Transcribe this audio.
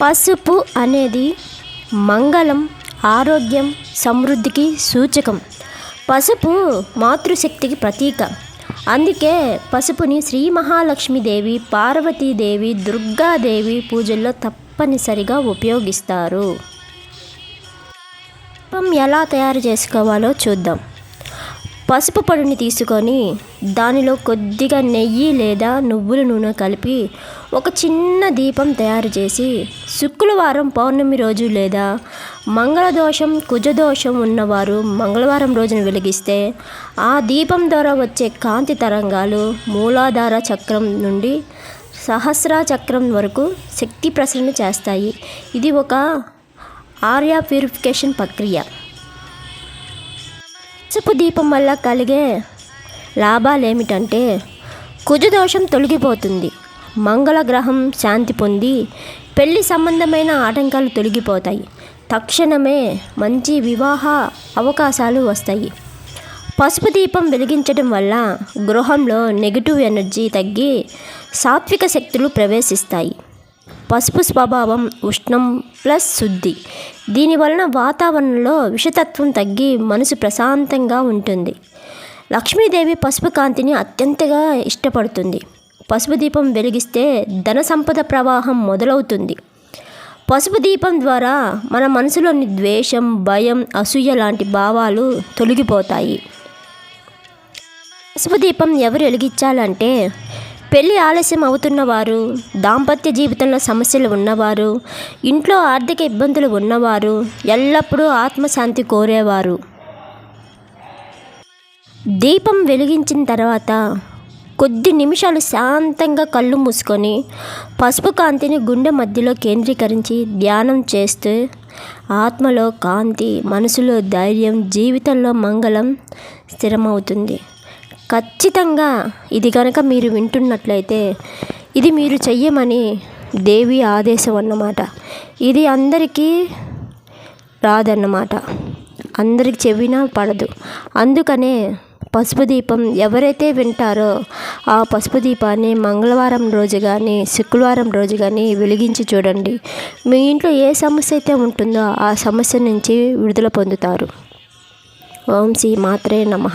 పసుపు అనేది మంగళం ఆరోగ్యం సమృద్ధికి సూచకం. పసుపు మాతృశక్తికి ప్రతీక. అందుకే పసుపుని శ్రీ మహాలక్ష్మీదేవి పార్వతీదేవి దుర్గాదేవి పూజల్లో తప్పనిసరిగా ఉపయోగిస్తారు. దీపం ఎలా తయారు చేసుకోవాలో చూద్దాం. పసుపు పొడిని తీసుకొని దానిలో కొద్దిగా నెయ్యి లేదా నువ్వుల నూనె కలిపి ఒక చిన్న దీపం తయారు చేసి శుక్రవారం పౌర్ణమి రోజు లేదా మంగళదోషం కుజదోషం ఉన్నవారు మంగళవారం రోజున వెలిగిస్తే ఆ దీపం ద్వారా వచ్చే కాంతి తరంగాలు మూలాధార చక్రం నుండి సహస్ర చక్రం వరకు శక్తి ప్రసరణ చేస్తాయి. ఇది ఒక ఆర్యా ప్యూరిఫికేషన్ ప్రక్రియ. పసుపు దీపం వల్ల కలిగే లాభాలు ఏమిటంటే కుజదోషం తొలగిపోతుంది మంగళ గ్రహం శాంతి పొంది పెళ్ళి సంబంధమైన ఆటంకాలు తొలగిపోతాయి. తక్షణమే మంచి వివాహ అవకాశాలు వస్తాయి. పసుపు దీపం వెలిగించడం వల్ల గృహంలో నెగిటివ్ ఎనర్జీ తగ్గి సాత్విక శక్తులు ప్రవేశిస్తాయి. పసుపు స్వభావం ఉష్ణం ప్లస్ శుద్ధి. దీనివలన వాతావరణంలో విషతత్వం తగ్గి మనసు ప్రశాంతంగా ఉంటుంది. లక్ష్మీదేవి పసుపు కాంతిని అత్యంతగా ఇష్టపడుతుంది. పసుపు దీపం వెలిగిస్తే ధన సంపద ప్రవాహం మొదలవుతుంది. పసుపు దీపం ద్వారా మన మనసులోని ద్వేషం భయం అసూయ లాంటి భావాలు తొలగిపోతాయి. పసుపు దీపం ఎవరు వెలిగించాలంటే పెళ్ళి ఆలస్యం అవుతున్నవారు దాంపత్య జీవితంలో సమస్యలు ఉన్నవారు ఇంట్లో ఆర్థిక ఇబ్బందులు ఉన్నవారు ఎల్లప్పుడూ ఆత్మశాంతి కోరేవారు. దీపం వెలిగించిన తర్వాత కొద్ది నిమిషాలు శాంతంగా కళ్ళు మూసుకొని పసుపు కాంతిని గుండె మధ్యలో కేంద్రీకరించి ధ్యానం చేస్తూ ఆత్మలో కాంతి మనసులో ధైర్యం జీవితంలో మంగళం స్థిరమవుతుంది. ఖచ్చితంగా ఇది కనుక మీరు వింటున్నట్లయితే ఇది మీరు చెయ్యమని దేవి ఆదేశం అన్నమాట. ఇది అందరికీ రాదన్నమాట. అందరికి చెవినా పడదు. అందుకనే పసుపు దీపం ఎవరైతే వింటారో ఆ పసుపు దీపాన్ని మంగళవారం రోజు కానీ శుక్రవారం రోజు కానీ వెలిగించి చూడండి. మీ ఇంట్లో ఏ సమస్య అయితే ఉంటుందో ఆ సమస్య నుంచి విడుదల పొందుతారు. ఓం శ్రీ మాత్రే నమ.